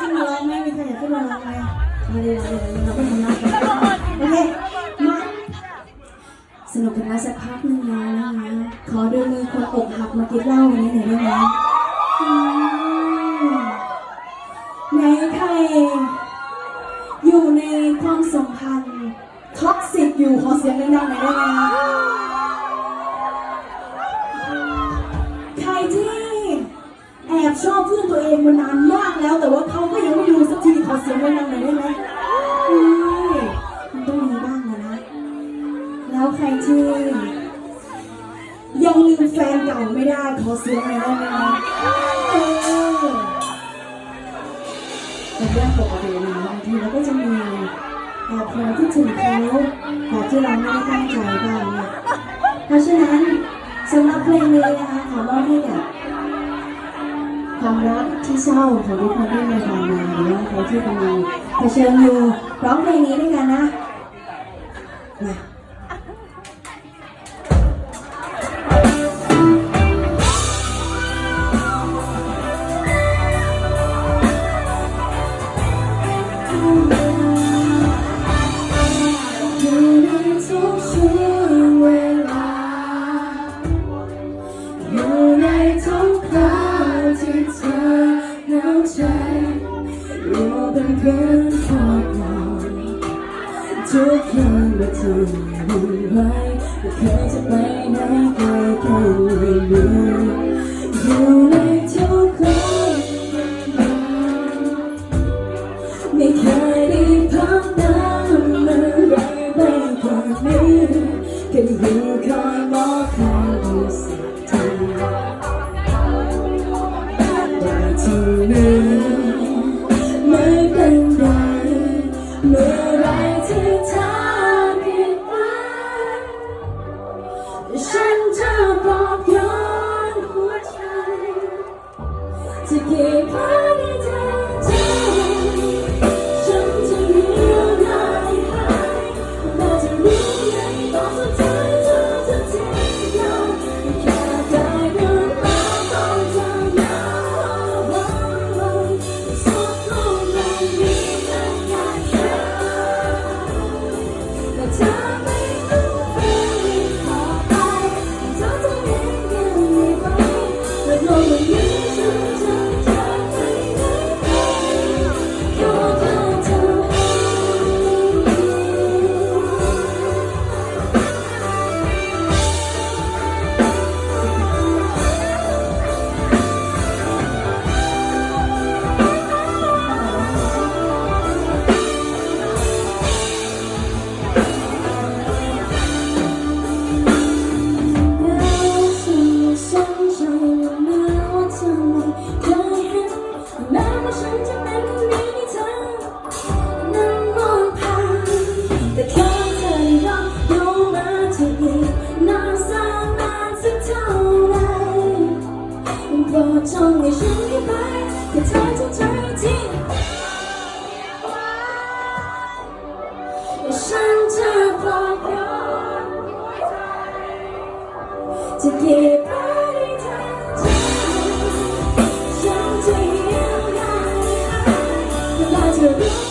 ขึ้นมาร้องไหมมีใครอยากขึ้นมาร้องไหมมาเลยมาเลยเราไปทำงานกันโอเคมาสนุกกันมาสักพักหนึงแล้วนะคะขอดูมือคนอกหักมากินเหล้าวันนี้หน่อยได้ไหมอืมไหนใคร อยู่ในความสัมพันธ์ท็อกซิกอยู่ขอเสียงดังๆหน่อยได้ไหมคะใครที่ อบชอบเพื่อนตัวเองมานานมากแล้ว แต่ว่าเขาก็ยังไม่รู้สักทีขอเสียงดังๆหน่อยได้ไหมเฮ้ยมันต้องมีบ้างนะนะแล้วใครที่ยังลืมแฟนเก่าไม่ได้ขอเสียงหน่อยได้ไหมคะเออเป็นเรื่องปกตินะบางทีเราก็จะมีแอบพอที่ถึงเขาแบบที่เราไม่ได้ตั้งใจบ้างเนี่ยเพราะฉะนั้นสำหรับเพลงนี้นะคะขอมอบให้กับ ที่เศร้าของทุกคนที่มีผ่านมาหรือว่าใครที่กำลังเผชิญอยู่ร้องเพลงนี้ด้วยกันนะมา คืนเมื่อเธออยู่ไว้ไม่เคยจะไปไหนไกลแค่ไม่รู้อยู่ในทุกคราวเวลาไม่เคยได้พักน้ำอะไรไปกว่านี้แค่อยู่คอยมองความรู้สึกเธอแต่ที่นี้ไม่เป็นไรเมื่อไรที่เธอ จะเก็บไโปรดจงให้ฉันได้ไปแต่เธอจะใจที่ฉันจะบอยย้อนจะเก็บไว้ในใจฉันจะเยียวยาให้เวลาจะรู้